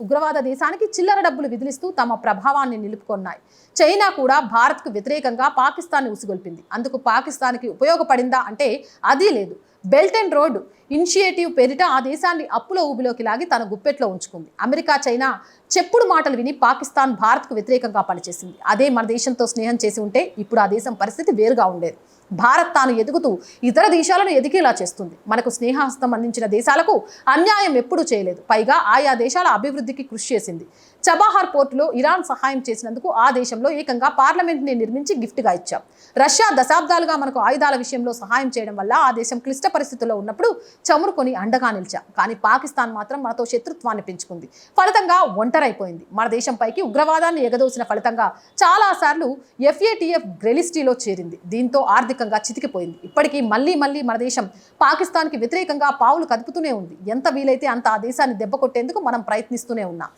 ఉగ్రవాద దేశానికి చిల్లర డబ్బులు విధిలిస్తూ తమ ప్రభావాన్ని నిలుపుకొన్నాయి. చైనా కూడా భారత్కు వ్యతిరేకంగా పాకిస్తాన్ని ఉసిగొల్పింది. అందుకు పాకిస్తాన్కి ఉపయోగపడిందా అంటే అది లేదు. బెల్ట్ అండ్ రోడ్ ఇనిషియేటివ్ పేరిట ఆ దేశాన్ని అప్పుల ఊబిలోకి లాగి తన గుప్పెట్లో ఉంచుకుంది. అమెరికా చైనా చెప్పుడు మాటలు విని పాకిస్తాన్ భారత్కు వ్యతిరేకంగా పనిచేసింది. అదే మన దేశంతో స్నేహం చేసి ఉంటే ఇప్పుడు ఆ దేశం పరిస్థితి వేరుగా ఉండేది. భారత్ తాను ఎదుగుతూ ఇతర దేశాలను ఎదిగేలా చేస్తుంది. మనకు స్నేహహస్తం అందించిన దేశాలకు అన్యాయం ఎప్పుడూ చేయలేదు. పైగా ఆయా దేశాల అభివృద్ధికి కృషి చేసింది. చబాహార్ పోర్టులో ఇరాన్ సహాయం చేసినందుకు ఆ దేశంలో ఏకంగా పార్లమెంట్ని నిర్మించి గిఫ్ట్గా ఇచ్చాం. రష్యా దశాబ్దాలుగా మనకు ఆయుధాల విషయంలో సహాయం చేయడం వల్ల ఆ దేశం క్లిష్ట పరిస్థితుల్లో ఉన్నప్పుడు చమురుకొని అండగా నిలిచాం. కానీ పాకిస్తాన్ మాత్రం మనతో శత్రుత్వాన్ని పెంచుకుంది. ఫలితంగా ఒంటరైపోయింది. మన దేశంపైకి ఉగ్రవాదాన్ని ఎగదోసిన ఫలితంగా చాలాసార్లు ఎఫ్ఏటిఎఫ్ గ్రెలిస్టీలో చేరింది. దీంతో ఆర్థికంగా చితికిపోయింది. ఇప్పటికీ మళ్ళీ మళ్ళీ మన దేశం పాకిస్తాన్కి వ్యతిరేకంగా పావులు కదుపుతూనే ఉంది. ఎంత వీలైతే అంత ఆ దేశాన్ని దెబ్బ కొట్టేందుకు మనం ప్రయత్నిస్తూనే ఉన్నాం.